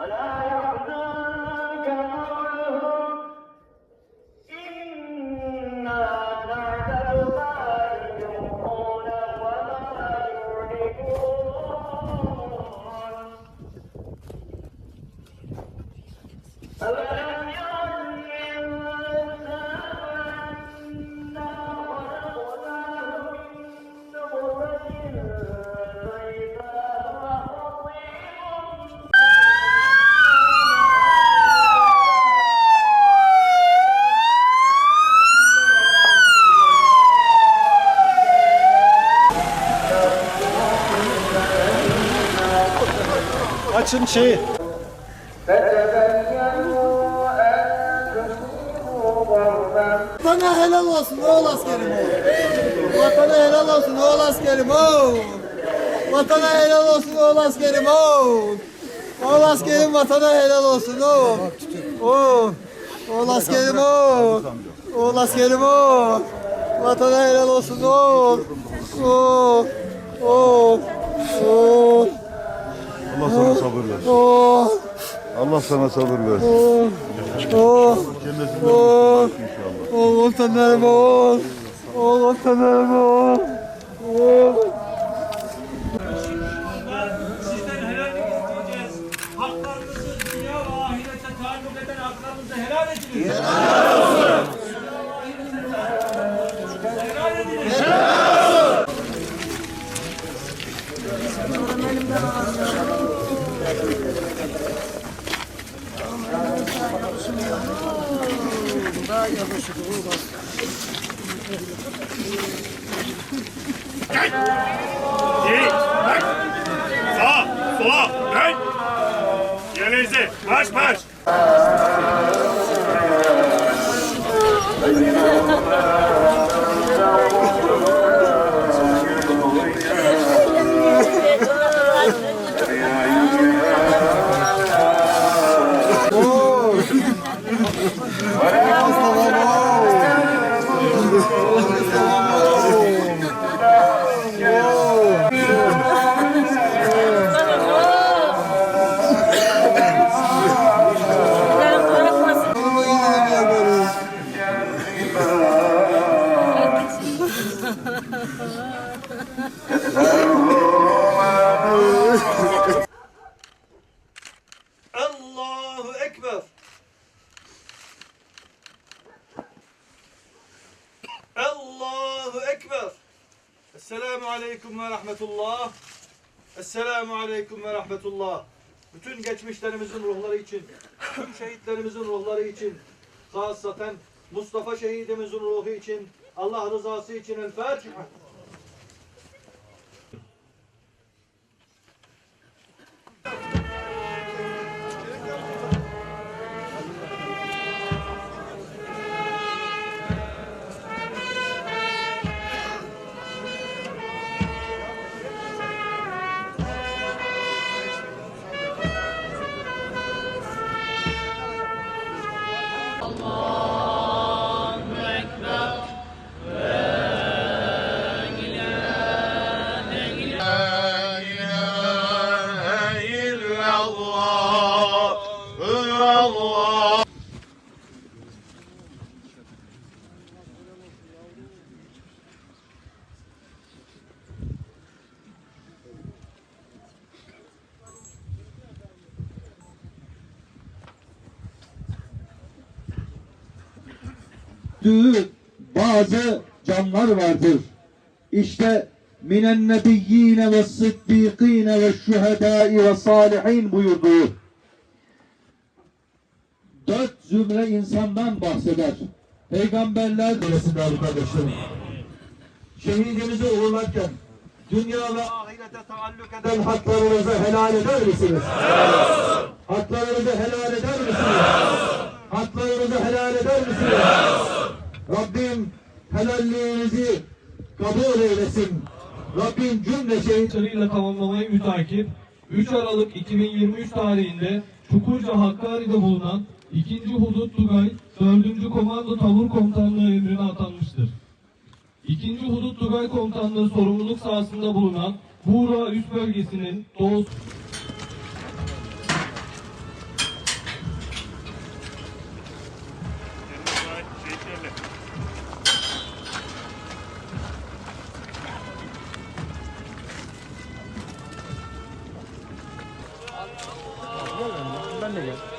الا Açın şeyi. Bana helal olsun oğul askerim oğul. Vatana helal olsun oğul askerim oğul. Vatana helal olsun oğul askerim oğul. Oğul askerim vatana helal olsun oğul. Oğul. Oğul askerim oğul. Oğul askerim oğul. Vatana helal olsun oğul. Oğul. Sabır versin. O. Allah sana sabır versin. O. O. Cennetinden Oo. inşallah. Oğul vatanlarım oğul. Oğul vatanlarım oğul. Oğul. Sizden helallik isteyeceğiz. Haklarınızı dünya ve ahirette taalluk eden haklarınızı helal ediniz. Helal olsun. Helal ediniz. İyi. Bak. Sağa, sola, dön. Yerinize. Marş marş. Aleyküm ve Rahmetullah. Esselamu Aleyküm ve Rahmetullah. Bütün geçmişlerimizin ruhları için, tüm şehitlerimizin ruhları için, hasaten Mustafa şehidimizin ruhu için, Allah rızası için El Fatiha. Düştüğü bazı canlar vardır. İşte minen nebiyyine ve sıddikine ve şühedai ve salihin buyurduğu dört zümre insandan bahseder. Peygamberler deresinde arkadaşlarım. Şehidimizi uğurlarken dünya ve ahirete taalluk eden haklarınızı helal eder misiniz? Haklarınızı helal eder misiniz? Haklarınızı helal eder misiniz? Rabbim helalliğinizi kabul eylesin. Rabbim cümle şehit Başarıyla tamamlamayı mütakip 3 Aralık 2023 tarihinde Çukurca Hakkari'de bulunan 2. Hudut Tugay 4. Komando Tabur Komutanlığı emrine atanmıştır. 2. Hudut Tugay Komutanlığı sorumluluk sahasında bulunan Buğra Üst Bölgesi'nin doğusu சொல்லுங்கள்